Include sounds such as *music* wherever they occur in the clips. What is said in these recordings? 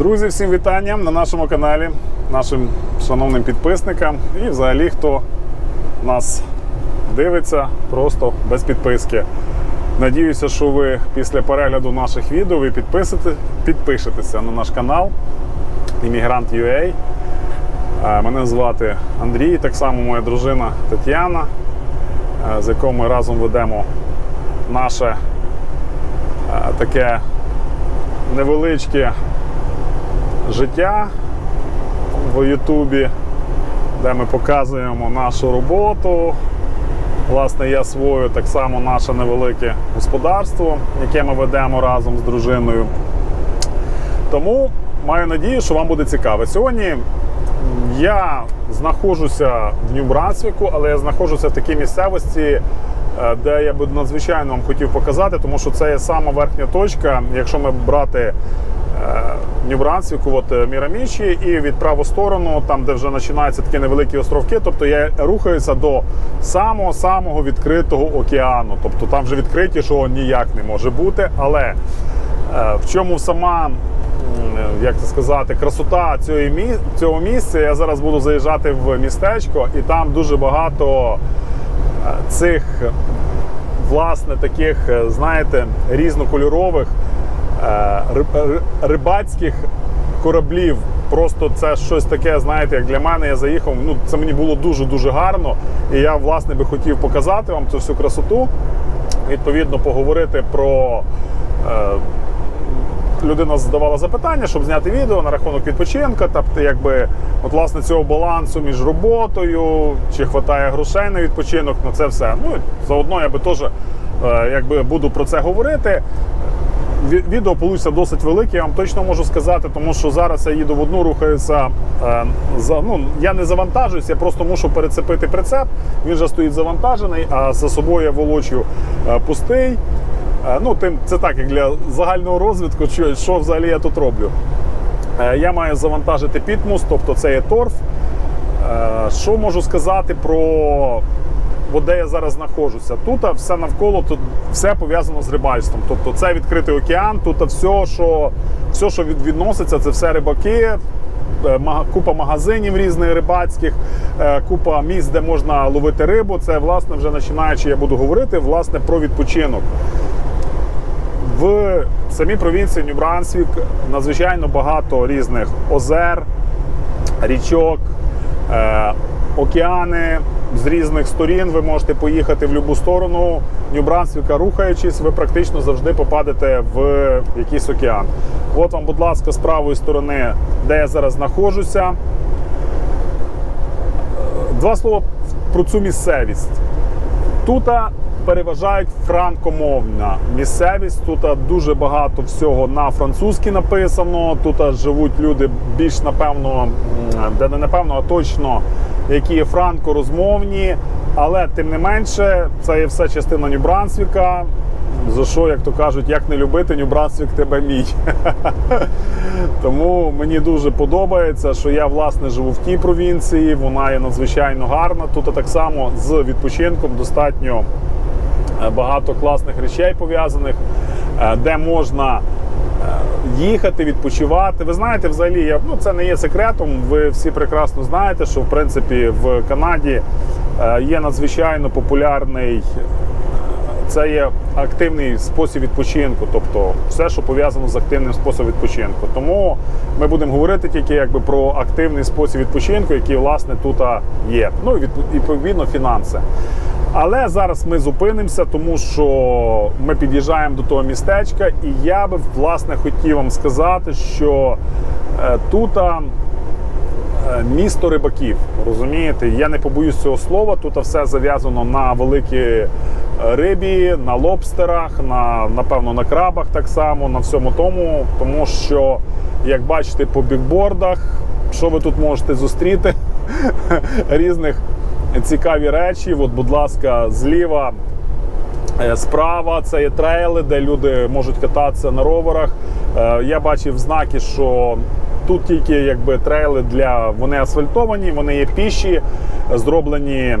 Друзі, всім вітання на нашому каналі, нашим шановним підписникам і взагалі, хто нас дивиться просто без підписки. Надіюся, що ви після перегляду наших відео ви підписите, підпишетеся на наш канал Іммігрант.ua. Е, Мене звати Андрій, так само моя дружина Тетяна, е, з якою ми разом ведемо наше е, таке невеличке життя в Ютубі, де ми показуємо нашу роботу. Власне, я свою так само наше невелике господарство, яке ми ведемо разом з дружиною. Тому маю надію, що вам буде цікаво. Сьогодні я знаходжуся в Нью-Брансвіку, але я знаходжуся в такій місцевості, е, де я би надзвичайно вам хотів показати, тому що це є сама верхня точка. Якщо ми брати Нью-Брансвіку, от е, Мірамічі, і від праву сторону, там де вже починаються такі невеликі островки, тобто я рухаюся до самого-самого відкритого океану. Тобто там вже відкритішого ніяк не може бути. Але е, в чому сама як це сказати, красота цього, мі- цього місця. Я зараз буду заїжджати в містечко, і там дуже багато е, цих власне таких, е, знаєте, різнокольорових е, рибацьких кораблів. Просто це щось таке, знаєте, як для мене я заїхав. Ну, це мені було дуже-дуже гарно. І я, власне, би хотів показати вам цю всю красоту. Відповідно, поговорити про. Е, людина задавала запитання, щоб зняти відео на рахунок відпочинку, тобто, якби от власне цього балансу між роботою, чи вистачає грошей на відпочинок, на це все. Ну заодно я би теж е, якби буду про це говорити. Ві- Відео вийде досить велике, я вам точно можу сказати, тому що зараз я їду в одну, рухаюся. Е, за, ну, я не завантажуюсь, я просто мушу перецепити прицеп. Він вже стоїть завантажений, а за собою я волочу е, пустий. Е, Ну, тим це так, як для загального розвитку, що, що взагалі я тут роблю. Е, Я маю завантажити підмус, тобто це є торф. Е, Що можу сказати про от де я зараз знаходжуся? Тут все навколо, тут все пов'язано з рибальством. Тобто це відкритий океан, тут все, що, все, що відноситься, це все рибаки. е, Купа магазинів різних рибацьких, е, купа місць, де можна ловити рибу. Це власне вже починаючи, я буду говорити власне про відпочинок. В самій провінції Нью-Брансвік надзвичайно багато різних озер, річок, е, океани. З різних сторін ви можете поїхати в будь-яку сторону Нью-Брансвіка, рухаючись, ви практично завжди попадете в якийсь океан. От вам, будь ласка, з правої сторони, де я зараз знаходжуся. Два слова про цю місцевість. Тут переважають франкомовна місцевість. Тут дуже багато всього на французькій написано. Тут живуть люди більш напевно, де не напевно, а точно, які франкорозмовні. Але тим не менше, це є все частина Нью-Брансвіка. За що, як то кажуть, як не любити, Нью-Брансвік тебе мій. *laughs* Тому мені дуже подобається, що я власне живу в тій провінції. Вона є надзвичайно гарна. Тут так само з відпочинком достатньо е, багато класних речей пов'язаних, е, де можна е, їхати, відпочивати. Ви знаєте, взагалі, я, ну, це не є секретом. Ви всі прекрасно знаєте, що в принципі в Канаді е, є надзвичайно популярний. Це є активний спосіб відпочинку, тобто все, що пов'язано з активним способом відпочинку. Тому ми будемо говорити тільки якби про активний спосіб відпочинку, який власне тут є. Ну і відповідно фінанси. Але зараз ми зупинимося, тому що ми під'їжджаємо до того містечка, і я би власне хотів вам сказати, що е, тут. е, місто рибаків. Розумієте, я не побоюсь цього слова. Тут все зав'язано на великій е, рибі, на лобстерах, на напевно на крабах так само, на всьому тому. Тому що, як бачите, по бікбордах, що ви тут можете зустріти *laughs* різних цікаві речі. От, будь ласка, зліва. Е, Справа це є трейли, де люди можуть кататися на роверах. Е, Я бачив знаки, що тут тільки якби трейли для вони асфальтовані, вони є піші, зроблені е,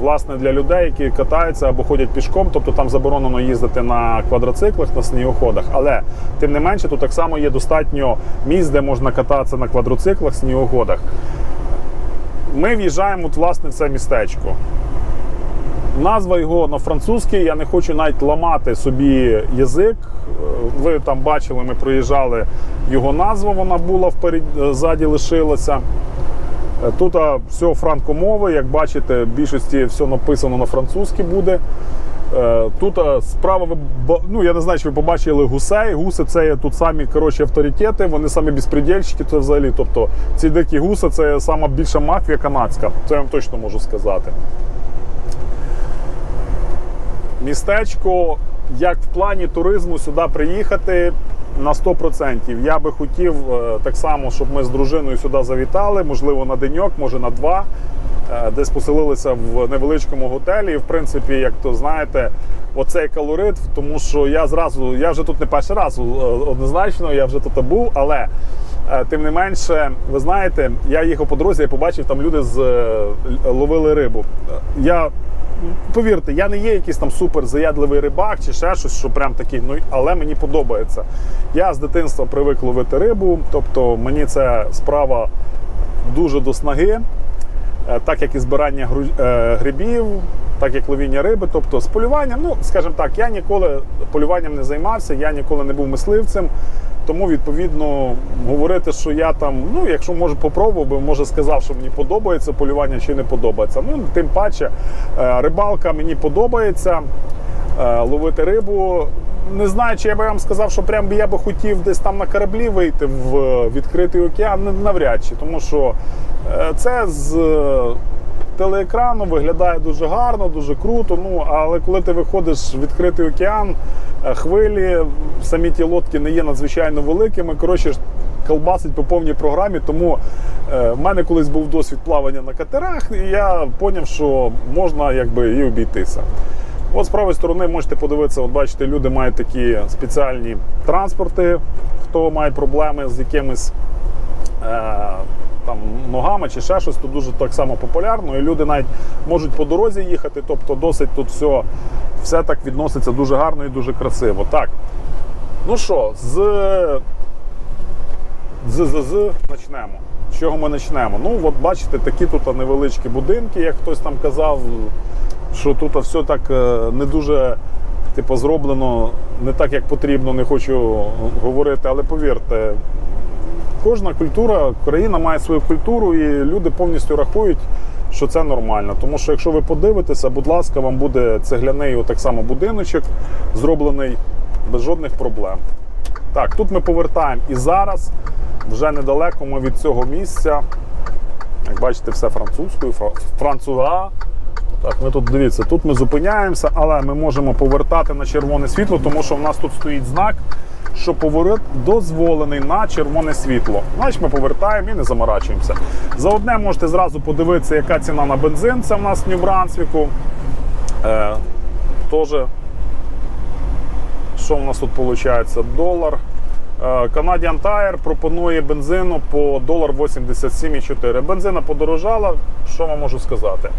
власне для людей, які катаються або ходять пішком, тобто там заборонено їздити на квадроциклах, на снігоходах. Але тим не менше, тут так само є достатньо місць, де можна кататися на квадроциклах, снігоходах. Ми в'їжджаємо от, власне в це містечко. Назва його на французький, я не хочу навіть ламати собі язик. Е, Ви там бачили, ми проїжджали його назву, вона була вперед, е, ззаді лишилася. Е, Тут все франкомови, як бачите, в більшості все написано на французькій буде. Е, Тут справа, ну я не знаю, чи ви побачили гусей. Гуси це є тут самі коротше, авторитети, вони самі безпредельщики, це взагалі. Тобто ці дикі гуси це сама більша мафія канадська. Це я вам точно можу сказати. Містечко, як в плані туризму сюди приїхати на 100%. Я би хотів е, так само, щоб ми з дружиною сюди завітали, можливо, на деньок, може на два. Е, Десь поселилися в невеличкому готелі. І, в принципі, як то знаєте, оцей калорит, тому що я зразу, я вже тут не перший раз е, однозначно, я вже тут був, але е, тим не менше, ви знаєте, я їхав по дорозі, я побачив, там люди з, ловили рибу. Я повірте, я не є якийсь там супер заядливий рибак чи ще щось, що прям такий, ну але мені подобається. Я з дитинства привик ловити рибу, тобто мені ця справа дуже до снаги, так як і збирання е, грибів, так як ловіння риби, тобто з полюванням, ну скажімо так, я ніколи полюванням не займався, я ніколи не був мисливцем. Тому відповідно говорити, що я там, ну якщо може попробував би, може сказав, що мені подобається полювання чи не подобається. Ну тим паче е, рибалка мені подобається. е, Ловити рибу. Не знаю, чи я би вам сказав, що прям я би хотів десь там на кораблі вийти в е, відкритий океан, навряд чи, тому що е, це з е, телеекрану виглядає дуже гарно, дуже круто. Ну але коли ти виходиш в відкритий океан, хвилі, самі ті лодки не є надзвичайно великими. Коротше, колбасить по повній програмі. Тому в мене колись був досвід плавання на катерах, і я зрозумів, що можна якби і обійтися. От з правої сторони можете подивитися, от бачите, люди мають такі спеціальні транспорти, хто має проблеми з якимись е, там, ногами чи ще щось, то дуже так само популярно. І люди навіть можуть по дорозі їхати, тобто досить тут все, все так відноситься дуже гарно і дуже красиво. Так. Ну що, з, з, почнемо. З чого ми почнемо? Ну, от бачите, такі тут невеличкі будинки, як хтось там казав, що тут все так е, не дуже типу, зроблено не так, як потрібно, не хочу говорити, але повірте, кожна культура, країна має свою культуру, і люди повністю рахують, що це нормально. Тому що якщо ви подивитеся, будь ласка, вам буде цегляний так само будиночок, зроблений без жодних проблем. Так, тут ми повертаємо і зараз, вже недалеко ми від цього місця. Як бачите, все французькою, фра- француза. Так, ми тут дивіться, тут ми зупиняємося, але ми можемо повертати на червоне світло, тому що в нас тут стоїть знак, що поворот дозволений на червоне світло. Значить, ми повертаємо і не заморачуємося. За одне можете зразу подивитися, яка ціна на бензин. Це в нас в Нью-Брансвіку. Е, Тоже, що в нас тут виходить? Долар. Е, Canadian Tire пропонує бензину по долар 87,4. Бензина подорожала, що вам можу сказати?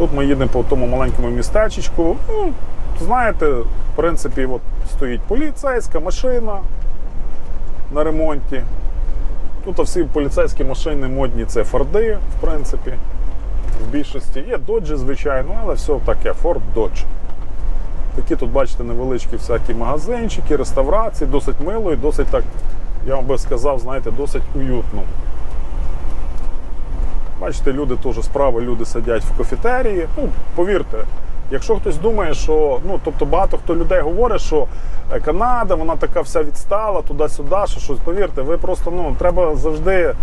Тут ми їдемо по тому маленькому містечечку. Ну, знаєте, в принципі, от стоїть поліцейська машина на ремонті. Тут всі поліцейські машини модні це Форди, в принципі. В більшості є доджі, звичайно, але все таке, Ford Dodge. Такі тут, бачите, невеличкі всякі магазинчики, реставрації, досить мило і досить так, я вам би сказав, знаєте, досить уютно. Бачите, люди теж справа, люди сидять в кафетерії. Ну, повірте, якщо хтось думає, що ну, тобто багато хто людей говорить, що е, Канада, вона така вся відстала, туди-сюди, що щось. Повірте, ви просто ну, треба завжди. е,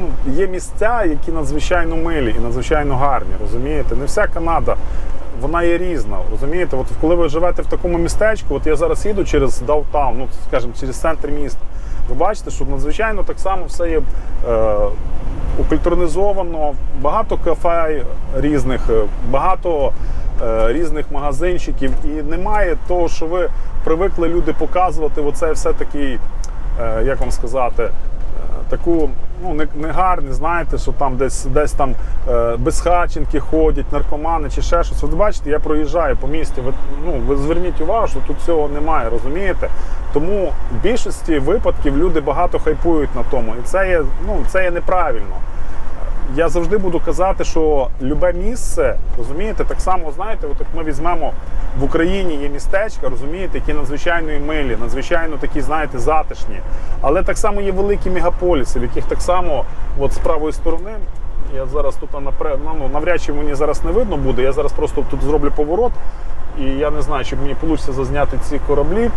Ну, є місця, які надзвичайно милі і надзвичайно гарні, розумієте? Не вся Канада. Вона є різна, розумієте? От коли ви живете в такому містечку, от я зараз їду через даунтаун, ну скажімо, через центр міста, ви бачите, що надзвичайно так само все є е, укультурнизовано, багато кафе різних, е, багато е, різних магазинчиків, і немає того, що ви привикли люди показувати. Оце все такий, е, як вам сказати, таку ну, не, не гарні, знаєте, що там десь десь там е, безхаченки ходять, наркомани чи ще щось. От бачите, я проїжджаю по місті. Ви, ну, ви зверніть увагу, що тут цього немає, розумієте? Тому в більшості випадків люди багато хайпують на тому. І це є, ну, це є неправильно. Я завжди буду казати, що любе місце, розумієте, так само, знаєте, от як ми візьмемо в Україні є містечка, розумієте, які надзвичайно милі, надзвичайно такі, знаєте, затишні. Але так само є великі мегаполіси, в яких так само, от з правої сторони, я зараз тут напред, ну, навряд чи мені зараз не видно буде. Я зараз просто тут зроблю поворот, і я не знаю, чи мені вийде зазняти ці кораблі.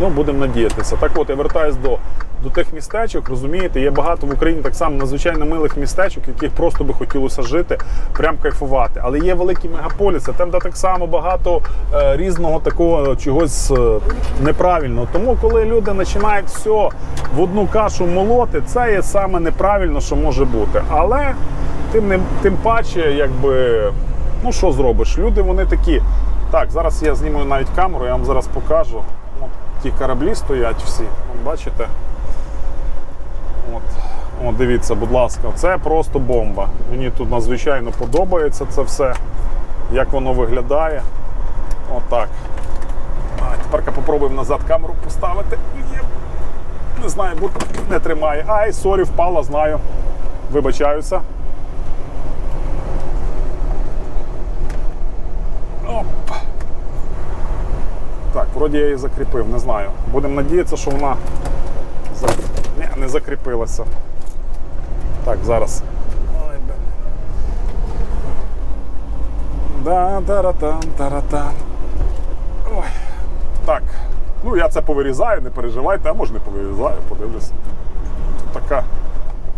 Ну, будемо надіятися. Так от, я вертаюсь до, до тих містечок, розумієте, є багато в Україні так само надзвичайно милих містечок, яких просто би хотілося жити, прям кайфувати. Але є великі мегаполіси, там де так само багато е, різного такого чогось е, неправильного. Тому, коли люди починають все в одну кашу молоти, це є саме неправильно, що може бути. Але тим, не, тим паче, якби, ну що зробиш? Люди вони такі. Так, зараз я зніму навіть камеру, я вам зараз покажу. От ті кораблі стоять всі. Бачите? От. От, дивіться, будь ласка, це просто бомба. Мені тут надзвичайно подобається це все, як воно виглядає. Отак. А, тепер попробуємо назад камеру поставити. Не знаю, не тримає. Ай, сорі, впала, знаю. Вибачаюся. Оп. Так, вроді я її закріпив, не знаю. Будемо надіятися, що вона за... Не закріпилася. Так, зараз. Да, таратан, таратан. Ой. Так. Ну, я це повирізаю, не переживайте, а може не повирізаю, подивлюся. Тут така.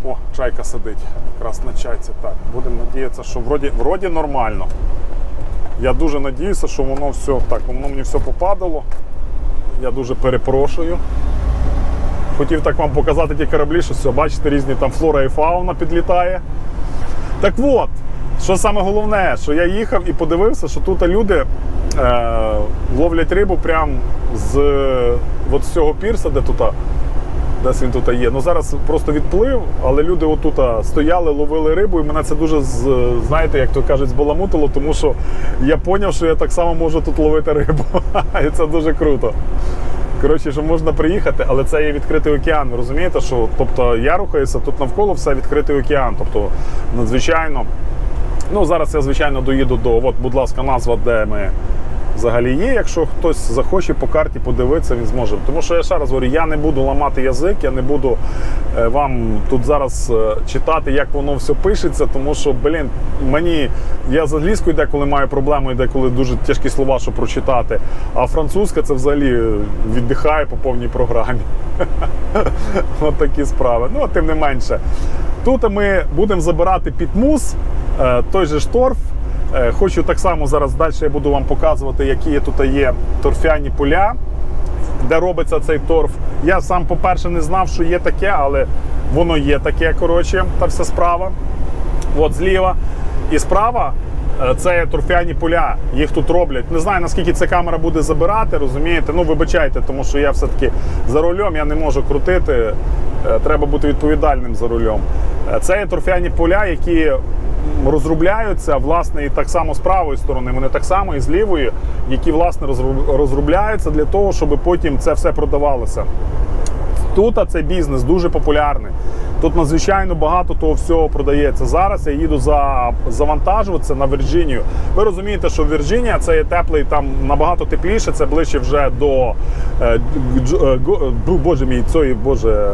О, чайка сидить якраз на чайці. Так, будемо надіятися, що вроді, вроді нормально. Я дуже надіюся, що воно все так, воно мені все попадало. Я дуже перепрошую. Хотів так вам показати ті кораблі, що все, бачите, різні там флора і фауна підлітає. Так от, що саме головне, що я їхав і подивився, що тут люди е, ловлять рибу прямо з, от з цього пірса, де тут. Десь він тут є. Ну зараз просто відплив, але люди отут стояли, ловили рибу, і мене це дуже знаєте, як то кажуть, збаламутило, тому що я зрозумів, що я так само можу тут ловити рибу. *laughs* І це дуже круто. Коротше, що можна приїхати, але це є відкритий океан. Ви розумієте, що тобто я рухаюся, тут навколо все відкритий океан. Тобто, надзвичайно. Ну, зараз я, звичайно, доїду до, от, будь ласка, назва, де ми взагалі є. Якщо хтось захоче по карті подивитися, він зможе. Тому що я ще раз говорю, я не буду ламати язик, я не буду е, вам тут зараз е, читати, як воно все пишеться, тому що, блін, мені я з англійською деколи маю проблеми, деколи дуже тяжкі слова, щоб прочитати. А французька це взагалі е, віддихає по повній програмі. *laughs* От такі справи. Ну, а тим не менше. Тут ми будемо забирати під мус е, той же шторф. Е, Хочу так само зараз далі я буду вам показувати, які тут є торфяні поля, де робиться цей торф. Я сам, по-перше, не знав, що є таке, але воно є таке, коротше, та вся справа. От зліва. І справа е, це торфяні поля. Їх тут роблять. Не знаю, наскільки ця камера буде забирати, розумієте? Ну, вибачайте, тому що я все-таки за рулем, я не можу крутити. Е, Треба бути відповідальним за рулем. Це є торфяні поля, які розробляються, власне, і так само з правої сторони, вони так само і з лівої, які власне розроб- розробляються для того, щоб потім це все продавалося. Тут цей бізнес дуже популярний. Тут надзвичайно багато того всього продається. Зараз я їду за завантажуватися на Вірджинію. Ви розумієте, що Вірджинія це є теплий, там набагато тепліше, це ближче вже до е, е, бу- боже мій, цієї боже.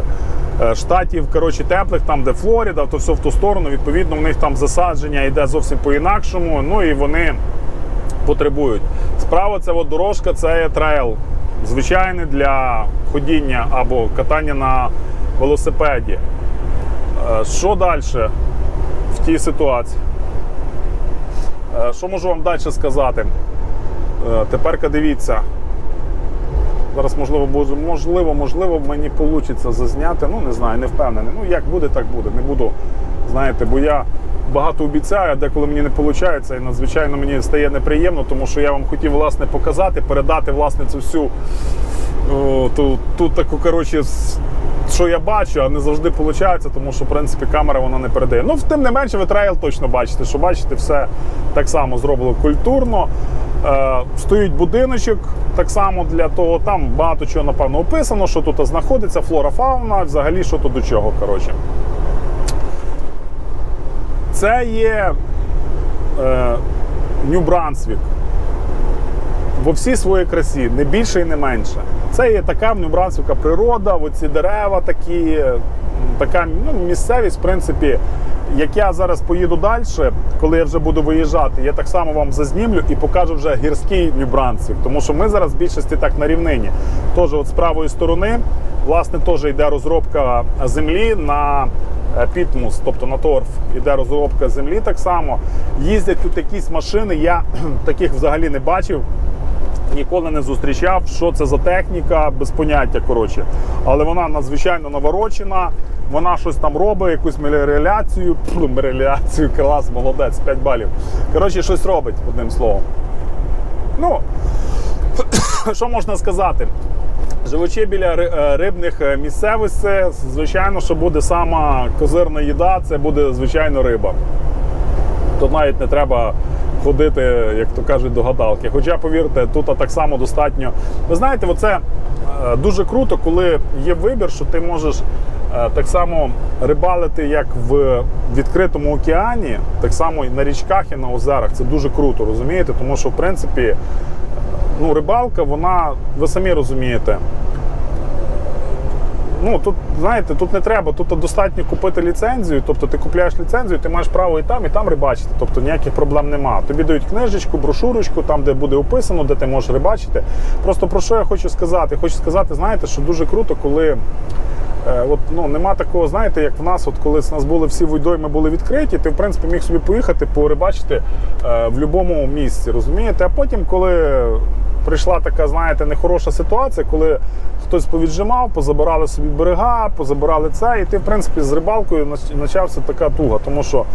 е, Штатів коротше, теплих, там де Флоріда, то все в ту сторону. Відповідно, в них там засадження йде зовсім по-інакшому. Ну і вони потребують. Справа це от дорожка, це є трейл. Звичайний для ходіння або катання на велосипеді. Е, Що далі в тій ситуації? Е, Що можу вам далі сказати? Е, Тепер дивіться. Зараз, можливо, можливо, можливо, мені вийде зазняти. Ну, не знаю, не впевнений. Ну, як буде, так буде. Не буду, знаєте, бо я багато обіцяю, а деколи мені не виходить. І надзвичайно мені стає неприємно, тому що я вам хотів власне показати, передати власне цю всю о, ту, ту таку, коротше, що я бачу, а не завжди виходить, тому що в принципі камера вона не передає. Ну, тим не менше, ви трейл точно бачите, що бачите, все так само зроблено культурно. Е, стоїть будиночок, так само для того, там багато чого напевно описано, що тут знаходиться, флора, фауна, взагалі що тут до чого. коротше. Це є е, Нью-Брансвік во всій своїй красі, не більше і не менше. Це є така в Нью-Брансвіка природа, оці дерева такі, така ну, місцевість, в принципі. Як я зараз поїду далі, коли я вже буду виїжджати, я так само вам зазнімлю і покажу вже гірський Нью-Брансвік. Тому що ми зараз в більшості так на рівнині. Тож, от з правої сторони, власне, теж йде розробка землі на Пітмус, тобто на торф, іде розробка землі так само. Їздять тут якісь машини, я *clears throat* таких взагалі не бачив. Ніколи не зустрічав, що це за техніка, без поняття. коротше. Але вона надзвичайно наворочена, вона щось там робить, якусь меліоріляцію, *clears throat* Пф, меліоріляцію, клас, молодець, 5 балів. Коротше, щось робить, одним словом. Ну, *clears throat* що можна сказати? Живучи біля е, рибних е, місцевостей, звичайно, що буде сама козирна їда, це буде звичайно риба. Тут навіть не треба ходити, як то кажуть, до гадалки. Хоча, повірте, тут так само достатньо. Ви знаєте, оце е, дуже круто, коли є вибір, що ти можеш так само рибалити як в відкритому океані, так само і на річках і на озерах. Це дуже круто, розумієте? Тому що, в принципі, е, ну, рибалка, вона, ви самі розумієте. Ну тут знаєте, тут не треба, тут достатньо купити ліцензію. Тобто ти купляєш ліцензію, ти маєш право і там, і там рибачити. Тобто ніяких проблем нема. Тобі дають книжечку, брошурочку, там де буде описано, де ти можеш рибачити. Просто про що я хочу сказати? Хочу сказати, знаєте, що дуже круто, коли. Е, От, ну, нема такого, знаєте, як в нас, от коли з нас були всі водойми були відкриті, ти в принципі міг собі поїхати порибачити е, в будь-якому місці, розумієте? А потім, коли прийшла така, знаєте, нехороша ситуація, коли хтось повіджимав, позабирали собі берега, позабирали це, і ти, в принципі, з рибалкою почався така туга, тому що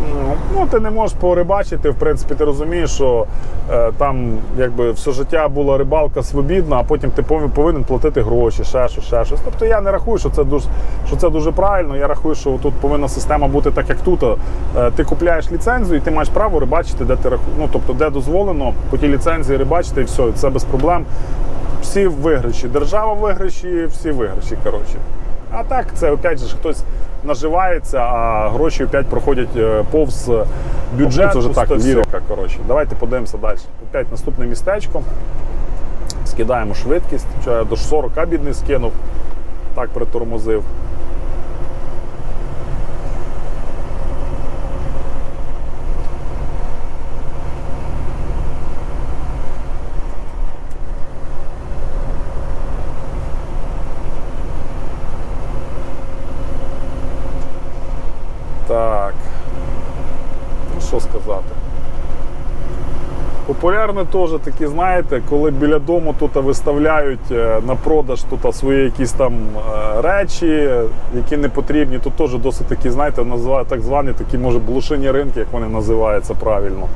ну, ну, ти не можеш порибачити, в принципі, ти розумієш, що е, там якби все життя була рибалка свобідна, а потім ти повинен, платити гроші, ще щось, ще щось. Тобто я не рахую, що це дуже, що це дуже правильно. Я рахую, що тут повинна система бути так, як тут. Е, ти купляєш ліцензію і ти маєш право рибачити, де ти ну, тобто, де дозволено по тій ліцензії рибачити, і все, це без проблем. Всі виграші. Держава виграші, всі виграші. Коротше. А так, це опять же хтось наживається, а гроші опять проходять е, повз бюджет. Це вже так, лірика. Коротше. Давайте подивимося далі. Опять наступне містечко. Скидаємо швидкість. Що я до 40 бідний скинув. Так притормозив. Так. Ну, що сказати? Популярне теж такі, знаєте, коли біля дому тут виставляють е, на продаж тут свої якісь там е, речі, які не потрібні. Тут теж досить такі, знаєте, називають так звані такі, може, блошині ринки, як вони називаються правильно.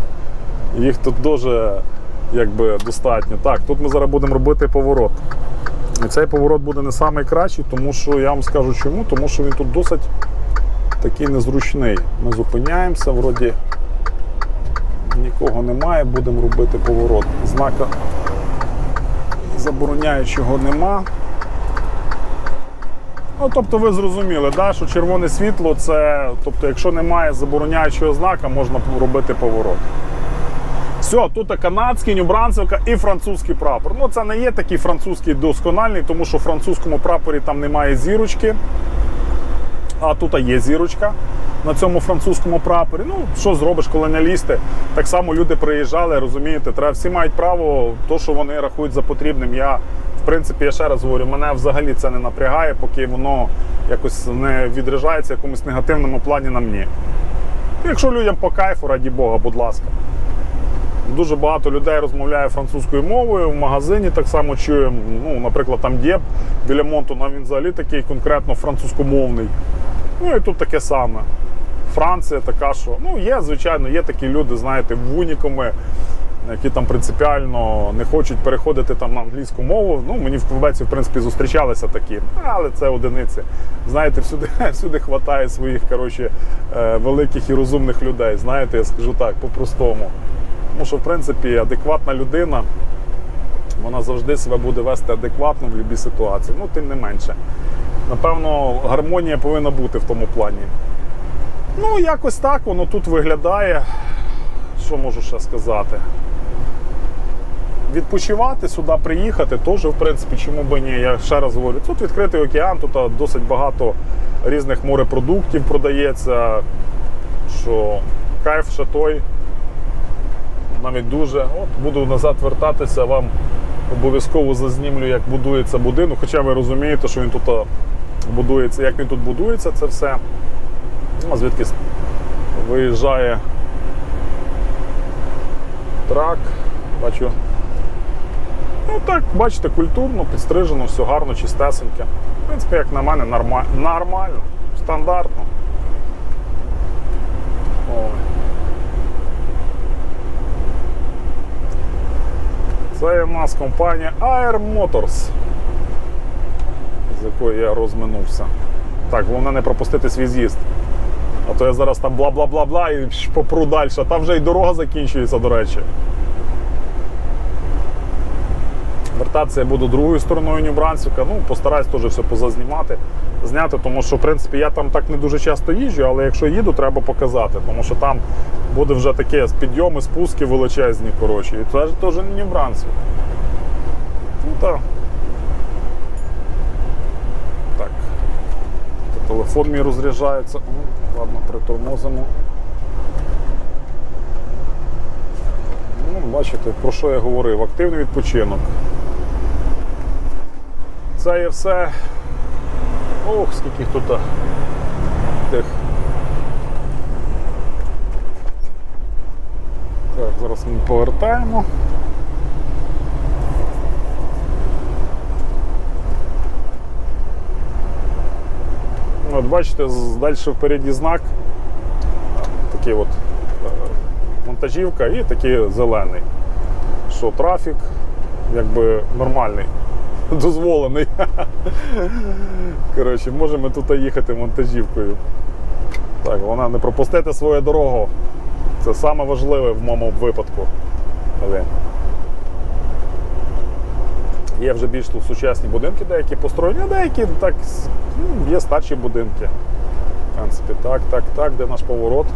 Їх тут дуже якби, достатньо. Так, тут ми зараз будемо робити поворот. І цей поворот буде не найкращий, тому що я вам скажу чому, тому що він тут досить такий незручний. Ми зупиняємося, вроді нікого немає, будемо робити поворот. Знака забороняючого нема. Ну, тобто ви зрозуміли, да, що червоне світло це, тобто, якщо немає забороняючого знака, можна робити поворот. Все, тут канадський, нюбранцевка і французький прапор. Ну, це не є такий французький доскональний, тому що в французькому прапорі там немає зірочки а тут є зірочка на цьому французькому прапорі. Ну, що зробиш, колоніалісти? Так само люди приїжджали, розумієте, треба всі мають право, то, що вони рахують за потрібним. Я, в принципі, я ще раз говорю, мене взагалі це не напрягає, поки воно якось не відражається в якомусь негативному плані на мені. Якщо людям по кайфу, раді Бога, будь ласка. Дуже багато людей розмовляє французькою мовою. В магазині так само чуємо. Ну, наприклад, там Дєб біля Монтона, він взагалі такий конкретно французькомовний. Ну і тут таке саме. Франція така, що ну є, звичайно, є такі люди, знаєте, вуніками, які там принципіально не хочуть переходити там на англійську мову. Ну, мені в Квебеці, в принципі, зустрічалися такі, але це одиниці. Знаєте, всюди, *laughs* всюди хватає своїх коротше, е, великих і розумних людей. Знаєте, я скажу так, по-простому. Тому що, в принципі, адекватна людина, вона завжди себе буде вести адекватно в будь-якій ситуації. Ну, тим не менше. Напевно, гармонія повинна бути в тому плані. Ну, якось так воно тут виглядає. Що можу ще сказати? Відпочивати сюди приїхати теж, в принципі, чому би ні. Я ще раз говорю, тут відкритий океан, тут досить багато різних морепродуктів продається. Що кайф ще той. Навіть дуже. От буду назад вертатися, вам обов'язково зазнімлю, як будується будинок. Хоча ви розумієте, що він тут будується, як він тут будується, це все. Ну, звідки виїжджає трак, бачу. Ну так, бачите, культурно, підстрижено, все гарно, чистесеньке. В принципі, як на мене, норма... нормально, стандартно. Ой. Це в нас компанія Air Motors, з якою я розминувся. Так, головне не пропустити свій з'їзд. А то я зараз там бла-бла-бла-бла і попру далі. Там вже і дорога закінчується, до речі. Вертатися я буду другою стороною Нью-Брансвіка. Ну, постараюсь теж все позазнімати, зняти, тому що, в принципі, я там так не дуже часто їжджу, але якщо їду, треба показати, тому що там буде вже таке підйоми, спуски величезні, коротше. І це ж теж не. Ну так. Так. Телефон мій розряджається. Ладно, притормозимо. Ну, бачите, про що я говорив? Активний відпочинок. Це є все. Ох, скільки тут тих. Так, зараз ми повертаємо. От бачите, далі впереді знак. Такий от е, вантажівка і такий зелений. Що трафік якби нормальний, *laughs* дозволений. Коротше, можемо тут їхати вантажівкою. Так, вона не пропустити свою дорогу. Це саме важливе в моєму випадку. Але Є вже більш тут сучасні будинки, деякі построєні, а деякі так ну, є старші будинки. В принципі, так, так, так, де наш поворот.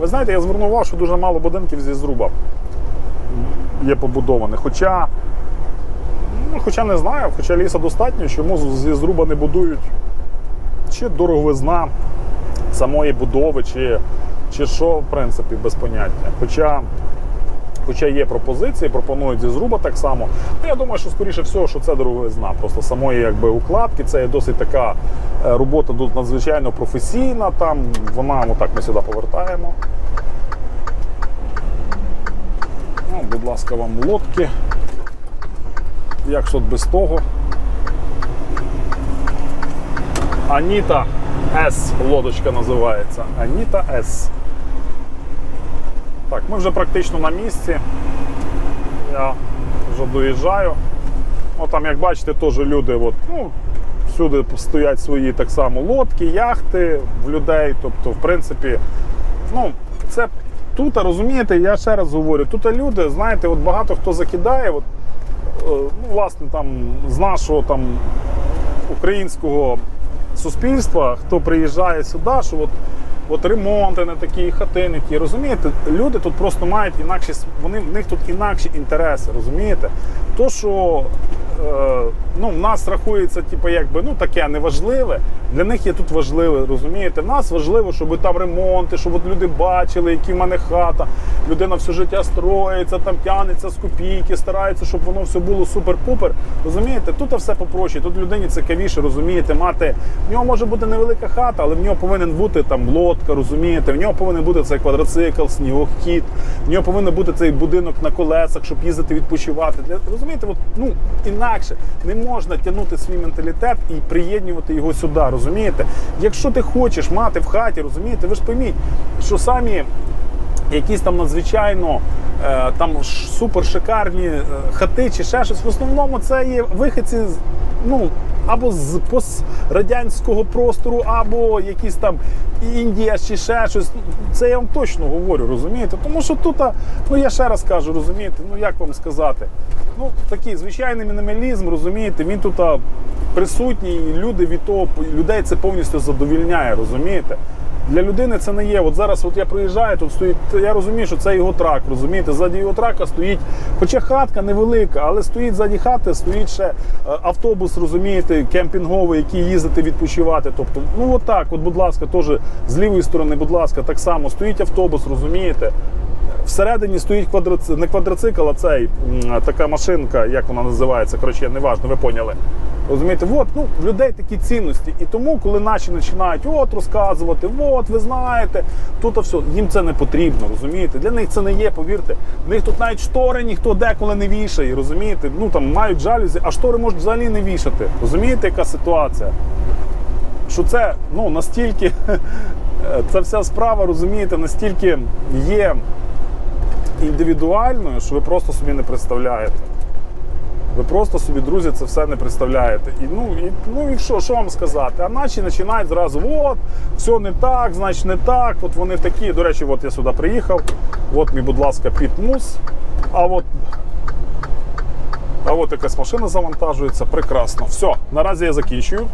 Ви знаєте, я звернув увагу, що дуже мало будинків зі зруба є побудованих. Хоча, ну, хоча не знаю, хоча ліса достатньо, чому зі зруба не будують чи дороговизна самої будови, чи, чи що, в принципі, без поняття. Хоча, хоча є пропозиції, пропонують зі зруба так само. Ну, я думаю, що скоріше всього, що це дороговизна. Просто самої якби, укладки, це є досить така е, робота тут надзвичайно професійна. Там вона, отак ми сюди повертаємо. Ну, будь ласка, вам лодки. Як тут без того? Аніта С лодочка називається. Аніта С. Так, ми вже практично на місці. Я вже доїжджаю. О, там, як бачите, теж люди, от, ну, всюди стоять свої так само лодки, яхти в людей. Тобто, в принципі, ну, тут, розумієте, я ще раз говорю, тут люди, знаєте, от багато хто закидає. От, е, ну, власне, там, з нашого там, українського суспільства, хто приїжджає сюди, що от, от ремонти не такі, хати ті. Розумієте, люди тут просто мають інакші, вони, в них тут інакші інтереси, розумієте? То, що ну, в нас рахується, типу, якби, ну, таке неважливе. Для них є тут важливе, розумієте? В нас важливо, щоб там ремонти, щоб от люди бачили, які в мене хата. Людина все життя строїться, там тягнеться з копійки, старається, щоб воно все було супер-пупер. Розумієте, тут все попроще, тут людині цікавіше, розумієте, мати. В нього може бути невелика хата, але в нього повинен бути там лодка, розумієте, в нього повинен бути цей квадроцикл, снігохід, в нього повинен бути цей будинок на колесах, щоб їздити відпочивати. Для, розумієте, от, ну інакше не можна тягнути свій менталітет і приєднувати його сюди. Розумієте? Якщо ти хочеш мати в хаті, розумієте, ви ж пойміть, що самі якісь там надзвичайно е, там супер шикарні е, хати чи ще щось. В основному це є вихідці ну. Або з пострадянського простору, або якісь там Індія чи ще щось. Це я вам точно говорю, розумієте? Тому що тут, ну я ще раз кажу, розумієте, ну як вам сказати? Ну, такий звичайний мінімалізм, розумієте, він тут присутній, і люди від того людей це повністю задовільняє, розумієте? Для людини це не є. От зараз от я приїжджаю, тут стоїть. Я розумію, що це його трак. Розумієте, ззаді його трака стоїть, хоча хатка невелика, але стоїть ззаді хати, стоїть ще автобус, розумієте, кемпінговий, який їздити відпочивати. Тобто, ну от так, от, будь ласка, теж з лівої сторони, будь ласка, так само стоїть автобус, розумієте. Всередині стоїть квадроцикл, не квадроцикл, а цей така машинка, як вона називається. Коротше, неважно, ви поняли. Розумієте, от ну людей такі цінності. І тому, коли наші починають от розказувати, от ви знаєте, тут все, їм це не потрібно, розумієте? Для них це не є, повірте. В них тут навіть штори ніхто деколи не вішає, розумієте? Ну там мають жалюзі, а штори можуть взагалі не вішати. Розумієте, яка ситуація? що це ну, настільки *laughs* ця вся справа, розумієте, настільки є індивідуальною, що ви просто собі не представляєте. Ви просто собі, друзі, це все не представляєте. І ну, і, ну і що, що вам сказати? А наші починають зразу, от, все не так, значить не так, от вони такі. До речі, от я сюди приїхав, от мій, будь ласка, підмус. А от а от якась машина завантажується, прекрасно. Все, наразі я закінчую.